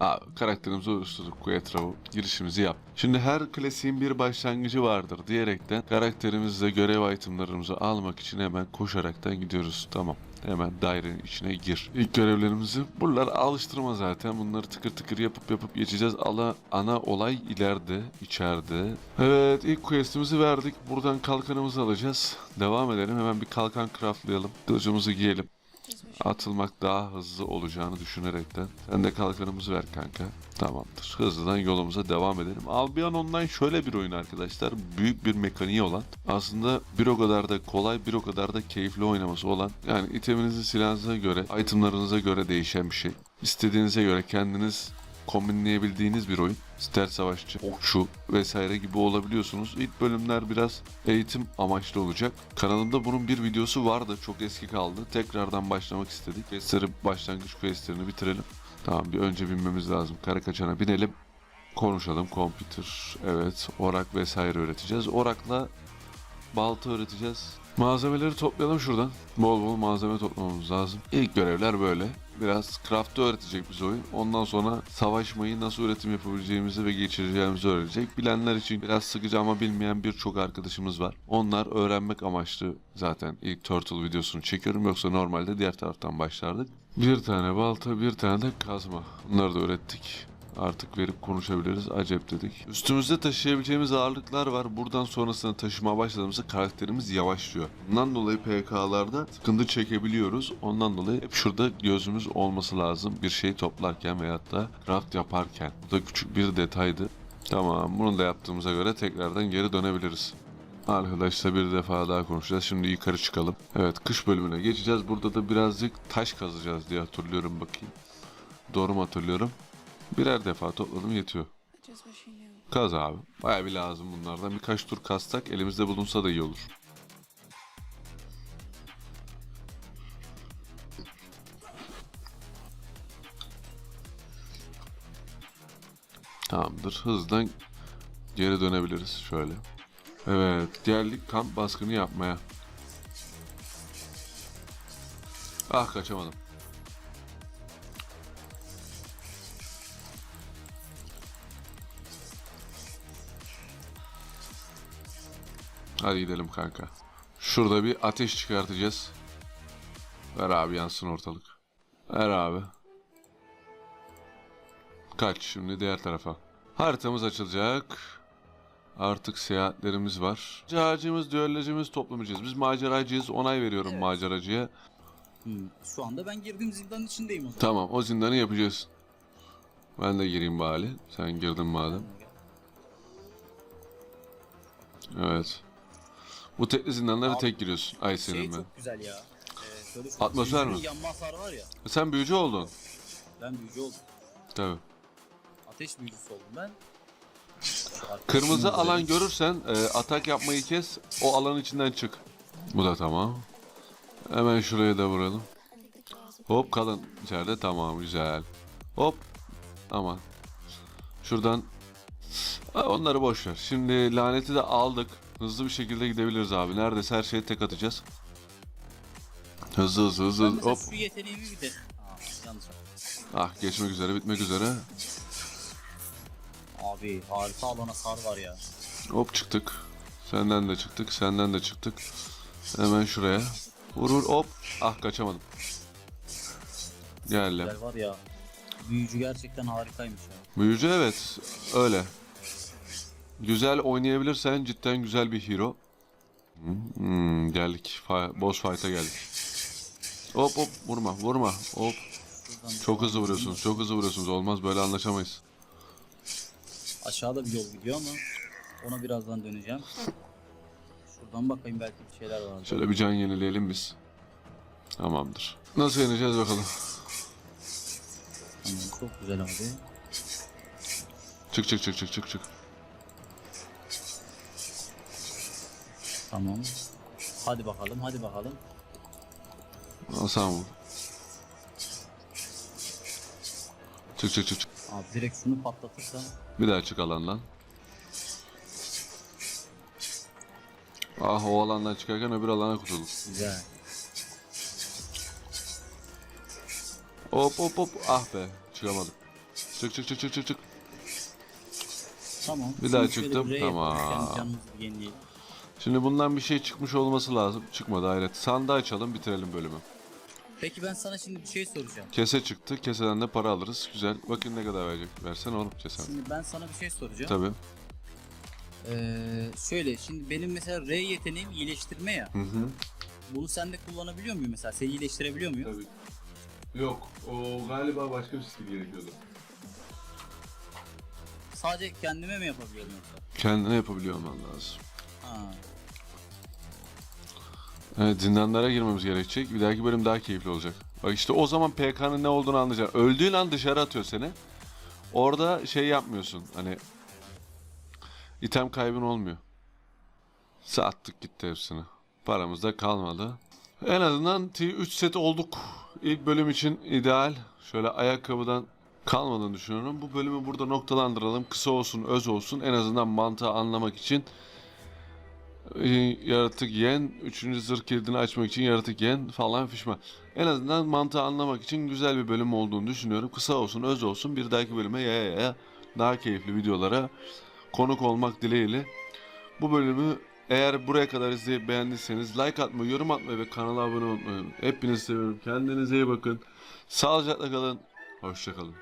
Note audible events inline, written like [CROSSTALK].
Abi karakterimizi oluşturduk Quetrao. Girişimizi yap. Şimdi her klasiğin bir başlangıcı vardır diyerekten karakterimizle görev itemlarımızı almak için hemen koşaraktan gidiyoruz. Tamam. Hemen dairenin içine gir. İlk görevlerimizi buralar alıştırma zaten. Bunları tıkır tıkır yapıp yapıp geçeceğiz. Ala, ana olay ileride, içeride. Evet ilk questimizi verdik. Buradan kalkanımızı alacağız. Devam edelim. Hemen bir kalkan craftlayalım. Kılıcımızı giyelim atılmak daha hızlı olacağını düşünerekten sen de kalkanımızı ver kanka. Tamamdır. Hızlıdan yolumuza devam edelim. Albion Online şöyle bir oyun arkadaşlar. Büyük bir mekaniği olan. Aslında bir o kadar da kolay bir o kadar da keyifli oynaması olan. Yani iteminizin silahınıza göre, itemlarınıza göre değişen bir şey. İstediğinize göre kendiniz kombinleyebildiğiniz bir oyun. Stealth savaşçı, okçu vesaire gibi olabiliyorsunuz. İlk bölümler biraz eğitim amaçlı olacak. Kanalımda bunun bir videosu vardı. Çok eski kaldı. Tekrardan başlamak istedik. Questleri, başlangıç questlerini bitirelim. Tamam bir önce binmemiz lazım. Kara kaçana binelim. Konuşalım. Computer, evet, orak vesaire öğreteceğiz. Orakla balta öğreteceğiz. Malzemeleri toplayalım şuradan. Bol bol malzeme toplamamız lazım. İlk görevler böyle. Biraz craft'ı öğretecek bize oyun. Ondan sonra savaşmayı nasıl üretim yapabileceğimizi ve geçireceğimizi öğretecek. Bilenler için biraz sıkıcı ama bilmeyen birçok arkadaşımız var. Onlar öğrenmek amaçlı zaten ilk Turtle videosunu çekiyorum. Yoksa normalde diğer taraftan başlardık. Bir tane balta, bir tane de kazma. Bunları da öğrettik. Artık verip konuşabiliriz. Acep dedik. Üstümüzde taşıyabileceğimiz ağırlıklar var. Buradan sonrasını taşımaya başladığımızda karakterimiz yavaşlıyor. Bundan dolayı PK'larda sıkıntı çekebiliyoruz. Ondan dolayı hep şurada gözümüz olması lazım. Bir şey toplarken veyahut da craft yaparken. Bu da küçük bir detaydı. Tamam bunu da yaptığımıza göre tekrardan geri dönebiliriz. Arkadaşlar bir defa daha konuşacağız. Şimdi yukarı çıkalım. Evet kış bölümüne geçeceğiz. Burada da birazcık taş kazacağız diye hatırlıyorum bakayım. Doğru mu hatırlıyorum? Birer defa topladım yetiyor. Kaz abi. Baya bir lazım bunlardan. Birkaç tur kastak elimizde bulunsa da iyi olur. Tamamdır. Hızdan geri dönebiliriz şöyle. Evet. Geldik kamp baskını yapmaya. Ah kaçamadım. Hadi gidelim kanka. Şurada bir ateş çıkartacağız. Ver abi yansın ortalık. Ver abi. Kaç şimdi diğer tarafa. Haritamız açılacak. Artık seyahatlerimiz var. Maceracımız, düellacımız, toplamacıyız. Biz maceracıyız. Onay veriyorum Evet. maceracıya. Hmm, Şu anda ben girdiğim zindanın içindeyim o zaman. Tamam o zindanı yapacağız. Ben de gireyim bari. Sen girdin madem. Evet. Bu tekli zindanlara Abi, tek giriyorsun. Ay Şey senin ben. çok güzel ya. Ee, şöyle Atmosfer büyücünün mi? Yanma hasarı var ya. Sen büyücü oldun. Ben büyücü oldum. Tabii. Ateş büyücüsü oldum ben. [LAUGHS] Kırmızı alan görürsen e, atak yapmayı kes. O alanın içinden çık. Bu da tamam. Hemen şuraya da vuralım. Hop kalın içeride tamam güzel. Hop. Aman. Şuradan onları boş ver. Şimdi laneti de aldık. Hızlı bir şekilde gidebiliriz abi. Neredeyse her şeyi tek atacağız. Hızlı hızlı Ben hızlı. mesela Hop. şu yeteneğimi de... Aa, yanlış. Ah geçmek üzere bitmek üzere. Abi harika alan hasar var ya. Hop çıktık. Senden de çıktık. Senden de çıktık. Hemen şuraya. Vur vur hop. Ah kaçamadım. Geldim. Güzel var ya. Büyücü gerçekten harikaymış ya. Büyücü evet. Öyle. Güzel oynayabilirsen cidden güzel bir hero. Hmm, geldik. Boss fight'a geldik. Hop hop vurma vurma. Hop. Çok hızlı vuruyorsunuz. Çok hızlı vuruyorsunuz. Olmaz böyle anlaşamayız. Aşağıda bir yol gidiyor ama ona birazdan döneceğim. Şuradan bakayım belki bir şeyler var. Şöyle bir can yenileyelim biz. Tamamdır. Nasıl yeneceğiz bakalım. Tamam, çok güzel abi. Çık çık çık çık çık çık. Tamam. Hadi bakalım, hadi bakalım. Hasan vur. Çık çık çık çık. Abi direkt şunu patlatırsam Bir daha çık alandan. Ah o alandan çıkarken öbür alana kurtulduk. güzel. Hop hop hop. Ah be çıkamadım. Çık çık çık çık çık çık. Tamam. Bir daha çıktım. Tamam. canımızı yenileyelim. Şimdi bundan bir şey çıkmış olması lazım. Çıkmadı hayret. Sandığı açalım bitirelim bölümü. Peki ben sana şimdi bir şey soracağım. Kese çıktı. Keseden de para alırız. Güzel. Bakın ne kadar verecek. Versene oğlum kesen. Şimdi ben sana bir şey soracağım. Tabii. Ee, şöyle şimdi benim mesela R yeteneğim iyileştirme ya. Hı hı. Bunu sen de kullanabiliyor muyum mesela? Seni iyileştirebiliyor muyum? Tabii. Yok. O galiba başka bir skill gerekiyordu. Sadece kendime mi yapabiliyorum yoksa? Kendine yapabiliyor olman lazım. Ha. Evet zindanlara girmemiz gerekecek. Bir dahaki bölüm daha keyifli olacak. Bak işte o zaman PK'nın ne olduğunu anlayacaksın. Öldüğün an dışarı atıyor seni. Orada şey yapmıyorsun. Hani item kaybın olmuyor. Sattık gitti hepsini. Paramız da kalmadı. En azından T3 set olduk. İlk bölüm için ideal. Şöyle ayakkabıdan kalmadığını düşünüyorum. Bu bölümü burada noktalandıralım. Kısa olsun, öz olsun. En azından mantığı anlamak için yaratık yen, üçüncü zırh kilidini açmak için yaratık yen falan fişman. En azından mantığı anlamak için güzel bir bölüm olduğunu düşünüyorum. Kısa olsun, öz olsun. Bir dahaki bölüme yaya yaya daha keyifli videolara konuk olmak dileğiyle. Bu bölümü eğer buraya kadar izleyip beğendiyseniz like atmayı, yorum atmayı ve kanala abone olmayı unutmayın. Hepinizi seviyorum. Kendinize iyi bakın. Sağlıcakla kalın. Hoşçakalın.